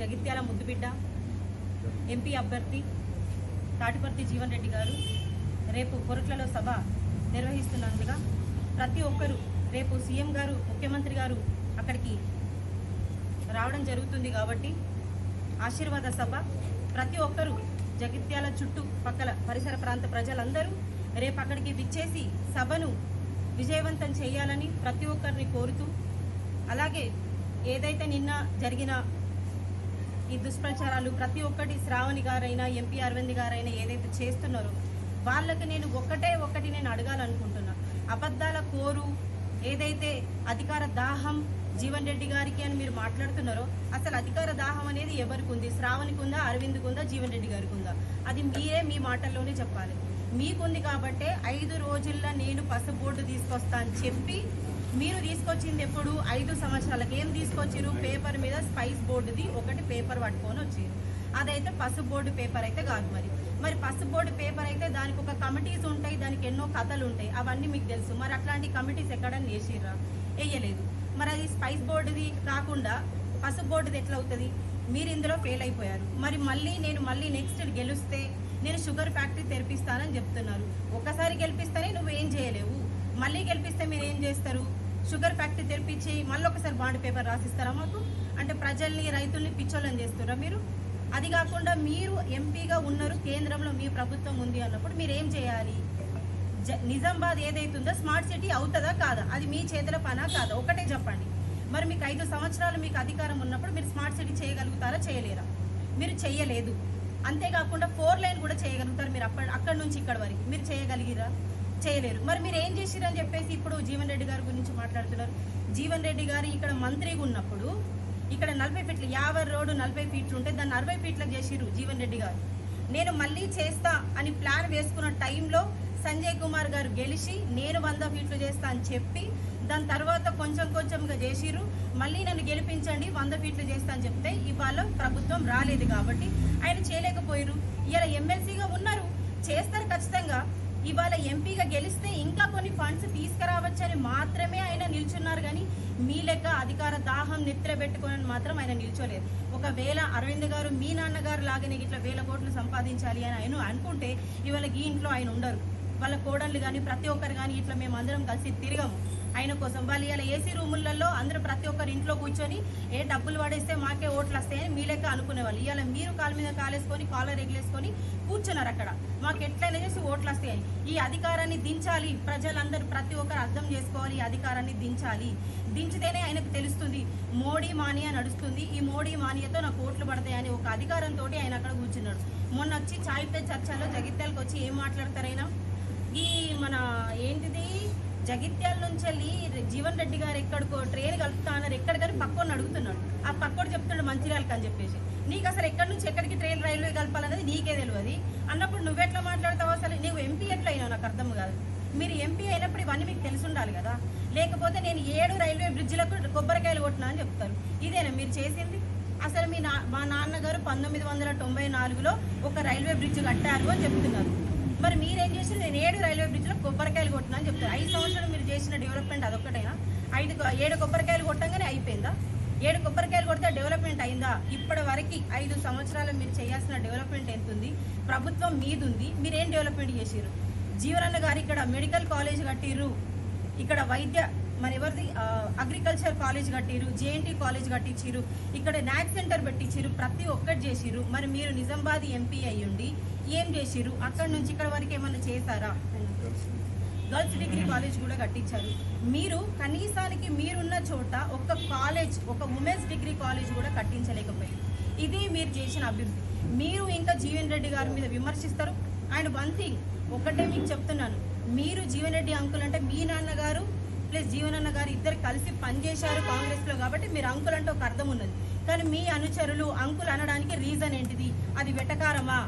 జగిత్యాల ముద్దుబిడ్డ ఎంపీ అభ్యర్థి తాటిపర్తి జీవన్ రెడ్డి గారు రేపు కొరట్లలో సభ నిర్వహిస్తున్నందుగా ప్రతి ఒక్కరూ రేపు సీఎం గారు ముఖ్యమంత్రి గారు అక్కడికి రావడం జరుగుతుంది కాబట్టి ఆశీర్వాద సభ ప్రతి ఒక్కరూ జగిత్యాల చుట్టూ పక్కల పరిసర ప్రాంత ప్రజలందరూ రేపు అక్కడికి విచ్చేసి సభను విజయవంతం చేయాలని ప్రతి ఒక్కరిని కోరుతూ అలాగే ఏదైతే నిన్న జరిగిన ఈ దుష్ప్రచారాలు ప్రతి ఒక్కటి శ్రావణి గారైనా ఎంపీ అరవింద్ గారైనా ఏదైతే చేస్తున్నారో వాళ్ళకి నేను ఒక్కటే ఒక్కటి నేను అడగాలనుకుంటున్నా. అబద్ధాల కోరు ఏదైతే అధికార దాహం జీవన్ రెడ్డి గారికి అని మీరు మాట్లాడుతున్నారో అసలు అధికార దాహం అనేది ఎవరికి ఉంది? శ్రావణికి ఉందా అరవింద్కి ఉందా జీవన్ రెడ్డి గారికి ఉందా? అది మీరే మీ మాటల్లోనే చెప్పాలి. మీకుంది కాబట్టే ఐదు రోజుల్లో నేను పసుపు బోర్డు తీసుకొస్తా అని చెప్పి మీరు తీసుకొచ్చింది ఎప్పుడు? ఐదు సంవత్సరాలకు. ఏం తీసుకొచ్చిరు పేపర్ మీద స్పైస్ బోర్డుది ఒకటి పేపర్ పట్టుకొని వచ్చిరు అదైతే పసుపు బోర్డు పేపర్ అయితే కాదు మరి. మరి పసుపు బోర్డు పేపర్ అయితే దానికి ఒక కమిటీస్ ఉంటాయి దానికి ఎన్నో కథలు ఉంటాయి. అవన్నీ మీకు తెలుసు. మరి అట్లాంటి కమిటీస్ ఎక్కడన్నా వేసిర్రా వేయలేదు. మరి అది స్పైస్ బోర్డుది కాకుండా పసుపు బోర్డుది ఎట్లా అవుతుంది? మీరు ఇందులో ఫెయిల్ అయిపోయారు. మరి మళ్ళీ నేను మళ్ళీ నెక్స్ట్ గెలిస్తే నేను షుగర్ ఫ్యాక్టరీ తెరిపిస్తానని చెప్తున్నారు. ఒక్కసారి గెలిపిస్తేనే నువ్వు ఏం చేయలేవు. మళ్ళీ గెలిపిస్తే మీరు ఏం చేస్తారు? షుగర్ ఫ్యాక్టరీ తెరిపించి మళ్ళీ ఒకసారి బాండ్ పేపర్ రాసిస్తారా మాకు? అంటే ప్రజల్ని రైతుల్ని పిచ్చోళ్ళని చేస్తారా మీరు? అది కాకుండా మీరు ఎంపీగా ఉన్నారు కేంద్రంలో మీ ప్రభుత్వం ఉంది అన్నప్పుడు మీరు ఏం చేయాలి? జ- నిజామాబాద్ ఏదైతుందో స్మార్ట్ సిటీ అవుతుందా కాదా? అది మీ చేతుల పనా కాదా? ఒకటే చెప్పండి. మరి మీకు ఐదు సంవత్సరాలు మీకు అధికారం ఉన్నప్పుడు మీరు స్మార్ట్ సిటీ చేయగలుగుతారా చేయలేరా? మీరు చేయలేదు అంతేకాకుండా ఫోర్ లైన్ కూడా చేయగలుగుతారు మీరు అక్కడ అక్కడి నుంచి ఇక్కడ వరకు. మీరు చేయగలిగిరా? చేయలేరు. మరి మీరు ఏం చేసిరని చెప్పేసి ఇప్పుడు జీవన్ రెడ్డి గారి గురించి మాట్లాడుతున్నారు. జీవన్ రెడ్డి గారు ఇక్కడ మంత్రిగా ఉన్నప్పుడు ఇక్కడ నలభై ఫీట్లు యాభై రోడ్డు నలభై ఫీట్లు ఉంటే దాన్ని అరవై ఫీట్లకు చేసిరు జీవన్ రెడ్డి గారు. నేను మళ్ళీ చేస్తా అని ప్లాన్ వేసుకున్న టైంలో సంజయ్ కుమార్ గారు గెలిచి నేను వంద ఫీట్లు చేస్తా అని చెప్పి దాని తర్వాత కొంచెం కొంచెంగా చేసిరు మళ్ళీ నన్ను గెలిపించండి వంద ఫీట్లు చేస్తా అని చెప్తే ఇవాళ ప్రభుత్వం రాలేదు కాబట్టి ఆయన చేయలేకపోయారు ఇలా ఎమ్మెల్సీగా ఉన్నారు. చేస్తారు ఖచ్చితంగా. ఇవాళ ఎంపీగా గెలిస్తే ఇంకా కొన్ని ఫండ్స్ తీసుకురావచ్చని మాత్రమే ఆయన నిల్చున్నారు కానీ మీ లెక్క అధికార దాహం నిద్ర పెట్టుకొని మాత్రం ఆయన నిల్చోలేదు. ఒకవేళ అరవింద్ గారు మీ నాన్నగారు లాగానే ఇట్లా వేల కోట్లు సంపాదించాలి అని ఆయన అనుకుంటే ఇవాళ ఈ ఇంట్లో ఆయన ఉండరు. వాళ్ళ కోడళ్ళు కానీ ప్రతి ఒక్కరు కానీ ఇట్లా మేము అందరం కలిసి తిరగము. ఆయన కోసం వాళ్ళు ఇలా ఏసీ రూములలో అందరూ ప్రతి ఒక్కరు ఇంట్లో కూర్చొని ఏ డబ్బులు పడేస్తే మాకే ఓట్లు వస్తాయని మీ లెక్క అనుకునేవాళ్ళు. ఇవాళ మీరు కాలు మీద కాలేసుకొని కాలర్ ఎగిలేసుకొని కూర్చున్నారు అక్కడ. మాకు ఎట్లయినా చేసి ఓట్లు వస్తాయని ఈ అధికారాన్ని దించాలి. ప్రజలందరూ ప్రతి ఒక్కరు అర్థం చేసుకోవాలి. ఈ అధికారాన్ని దించాలి. దించితేనే ఆయనకు తెలుస్తుంది. మోడీ మానియా నడుస్తుంది. ఈ మోడీ మానియాతో నాకు ఓట్లు పడతాయని ఒక అధికారంతో ఆయన అక్కడ కూర్చున్నాడు. మొన్న వచ్చి చాయ్ పే చర్చలో జగిత్యాలకు వచ్చి ఏం మాట్లాడతారైనా ఈ మన ఏంటిది? జగిత్యాల నుంచి వెళ్ళి జీవన్ రెడ్డి గారు ఎక్కడికో ట్రైన్ కలుపుతా అన్నారు. ఎక్కడ కానీ పక్కోని అడుగుతున్నాడు. ఆ పక్కోడు చెప్తున్నాడు మంచిర్యాలకు అని చెప్పేసి. నీకు అసలు ఎక్కడి నుంచి ఎక్కడికి ట్రైన్ రైల్వే కలపాలనేది నీకే తెలియదు అన్నప్పుడు నువ్వెట్లా మాట్లాడతావు అసలు నువ్వు ఎంపీ ఎట్లా అయినావు నాకు అర్థం కాదు. మీరు ఎంపీ అయినప్పుడు ఇవన్నీ మీకు తెలిసి ఉండాలి కదా. లేకపోతే నేను ఏడు రైల్వే బ్రిడ్జిలకు కొబ్బరికాయలు కొట్టినా అని చెప్తారు. ఇదేనా మీరు చేసింది? అసలు మీ నా మా నాన్నగారు పంతొమ్మిది వందల తొంభై నాలుగులో ఒక రైల్వే బ్రిడ్జ్ కట్టారు అని చెప్తున్నారు. మరి మీరేం చేసి నేను ఏడు రైల్వే బ్రిడ్జ్లో కొబ్బరికాయలు కొట్టినా అని చెప్తారు ఐదు సంవత్సరాలు మీరు చేసిన డెవలప్మెంట్ అదొక్కటైనా? ఐదు ఏడు కొబ్బరికాయలు కొట్టంగానే అయిపోయిందా? ఏడు కొబ్బరికాయలు కొడితే డెవలప్మెంట్ అయిందా? ఇప్పటి వరకు ఐదు సంవత్సరాలు మీరు చేయాల్సిన డెవలప్మెంట్ ఎంత ఉంది ప్రభుత్వం మీదుంది. మీరేం డెవలప్మెంట్ చేసారు జీవనన్న గారు ఇక్కడ మెడికల్ కాలేజ్ కట్టిర్రు. ఇక్కడ వైద్య మరి ఎవరిది? అగ్రికల్చర్ కాలేజ్ కట్టిరు జేఎన్టీ కాలేజ్ కట్టించిరు ఇక్కడ నాక్ సెంటర్ పెట్టించిరు ప్రతి ఒక్కటి చేసిరు. మరి మీరు నిజామాబాద్ ఎంపీ అయ్యుండి ఏం చేసిరు? అక్కడ నుంచి ఇక్కడ వరకు ఏమైనా చేశారా? గర్ల్స్ డిగ్రీ కాలేజ్ కూడా కట్టించారు. మీరు కనీసానికి మీరున్న చోట ఒక కాలేజ్ ఒక ఉమెన్స్ డిగ్రీ కాలేజ్ కూడా కట్టించలేకపోయారు. ఇది మీరు చేసిన అభివృద్ధి. మీరు ఇంకా జీవన్ రెడ్డి గారి మీద విమర్శిస్తారు. అండ్ వన్ థింగ్ ఒకటే మీకు చెప్తున్నాను. మీరు జీవన్ రెడ్డి అంకుల్ అంటే మీ నాన్నగారు ప్లస్ జీవనన్న గారు ఇద్దరు కలిసి పనిచేశారు కాంగ్రెస్లో కాబట్టి మీరు అంకుల్ అంటే ఒక అర్థం ఉన్నది. కానీ మీ అనుచరులు అంకుల్ అనడానికి రీజన్ ఏంటిది? అది వెటకారమా?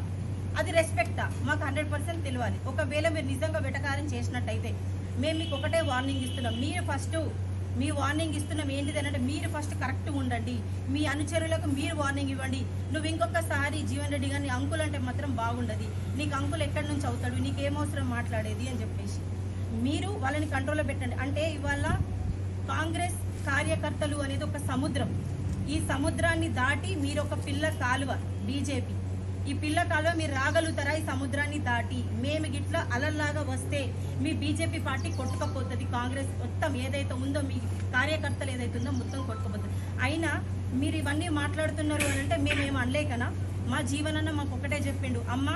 అది రెస్పెక్టా మాకు హండ్రెడ్ పర్సెంట్ తెలియాలి. ఒకవేళ మీరు నిజంగా వెటకారం చేసినట్టయితే మేము మీకు ఒకటే వార్నింగ్ ఇస్తున్నాం. మీరు ఫస్ట్ మీ వార్నింగ్ ఇస్తున్నాం ఏంటిది అంటే మీరు ఫస్ట్ కరెక్ట్ ఉండండి. మీ అనుచరులకు మీరు వార్నింగ్ ఇవ్వండి. నువ్వు ఇంకొకసారి జీవన్ రెడ్డి గారిని అంకుల్ అంటే మాత్రం బాగుండదు. నీకు అంకుల్ ఎక్కడి నుంచి అవుతాడు? నీకేమవసరం మాట్లాడేది? అని చెప్పేసి. మీరు వాళ్ళని కంట్రోల్లో పెట్టండి. అంటే ఇవాళ కాంగ్రెస్ కార్యకర్తలు అనేది ఒక సముద్రం. ఈ సముద్రాన్ని దాటి మీరు ఒక పిల్ల కాలువ బీజేపీ. ఈ పిల్ల కాలువ మీరు రాగలుగుతారా? ఈ సముద్రాన్ని దాటి మేము గిట్లా అలల్లాగా వస్తే మీ బీజేపీ పార్టీ కొట్టుకపోతుంది. కాంగ్రెస్ మొత్తం ఏదైతే ఉందో మీ కార్యకర్తలు ఏదైతే ఉందో మొత్తం కొట్టుకుపోతుంది. అయినా మీరు ఇవన్నీ మాట్లాడుతున్నారు అని అంటే మేమేం అనలేకనా? మా జీవనన్న మాకు ఒకటే చెప్పిండు. అమ్మ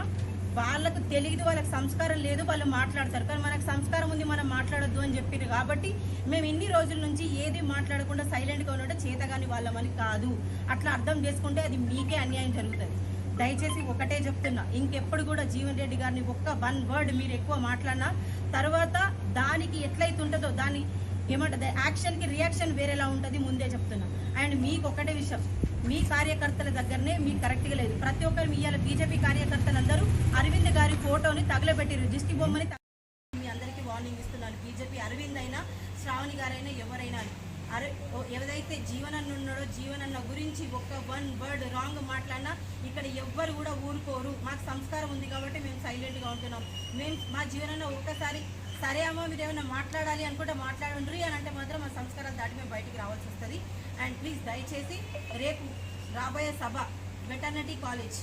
వాళ్ళకు తెలియదు వాళ్ళకి సంస్కారం లేదు వాళ్ళు మాట్లాడతారు. కానీ మనకు సంస్కారం ఉంది మనం మాట్లాడొద్దు అని చెప్పిండ్రు కాబట్టి మేము ఇన్ని రోజుల నుంచి ఏది మాట్లాడకుండా సైలెంట్గా ఉండడం చేతగాని వాళ్ళమని కాదు. అట్లా అర్థం చేసుకుంటే అది మీకే అన్యాయం జరుగుతుంది. దయచేసి ఒకటే చెప్తున్నా ఇంకెప్పుడు కూడా జీవన్ రెడ్డి గారిని ఒక్క వన్ వర్డ్ మీరు ఎక్కువ మాట్లాడినా తర్వాత దానికి ఎట్లయితే ఉంటుందో దాని ఏమంటుంది యాక్షన్కి రియాక్షన్ వేరేలా ఉంటుంది ముందే చెప్తున్నా. అండ్ మీకు ఒకటే విషయం. మీ కార్యకర్తల దగ్గరనే మీకు కరెక్ట్గా లేదు. ప్రతి ఒక్కరు మీ ఇవాళ బీజేపీ కార్యకర్తలందరూ అరవింద్ గారి ఫోటోని తగలబెట్టిరు దిష్టి బొమ్మని మీ అందరికీ వార్నింగ్ ఇస్తున్నాను. బీజేపీ అరవింద్ అయినా శ్రావణి గారైనా ఎవరైనా అరే ఓ ఎవరైతే జీవనన్న ఉన్నాడో జీవనన్న గురించి ఒక్క వన్ వర్డ్ రాంగ్ మాట్లాడినా ఇక్కడ ఎవ్వరు కూడా ఊరుకోరు. మాకు సంస్కారం ఉంది కాబట్టి మేము సైలెంట్గా ఉంటున్నాం. మేము మా జీవనన్న ఒక్కసారి సరే అమ్మ మీరు ఏమైనా మాట్లాడాలి అనుకుంటే మాట్లాడండి అని అంటే మాత్రం మా సంస్కారాలు దాటి మేము బయటికి రావాల్సి వస్తుంది. అండ్ ప్లీజ్ దయచేసి రేపు రాబోయే సభ వెటర్నరీ కాలేజ్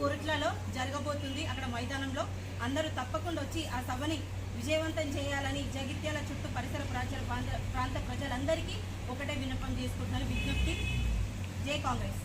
కోరుట్లలో జరగబోతుంది. అక్కడ మైదానంలో అందరూ తప్పకుండా వచ్చి ఆ సభని విజయవంతం చేయాలని జగిత్యాల చుట్టూ పరిసర ప్రాంత ప్రాంత ప్రాంత ప్రజలందరికీ ఒకటే విన్నపం చేసుకుంటున్నారు విజ్ఞప్తి జై కాంగ్రెస్.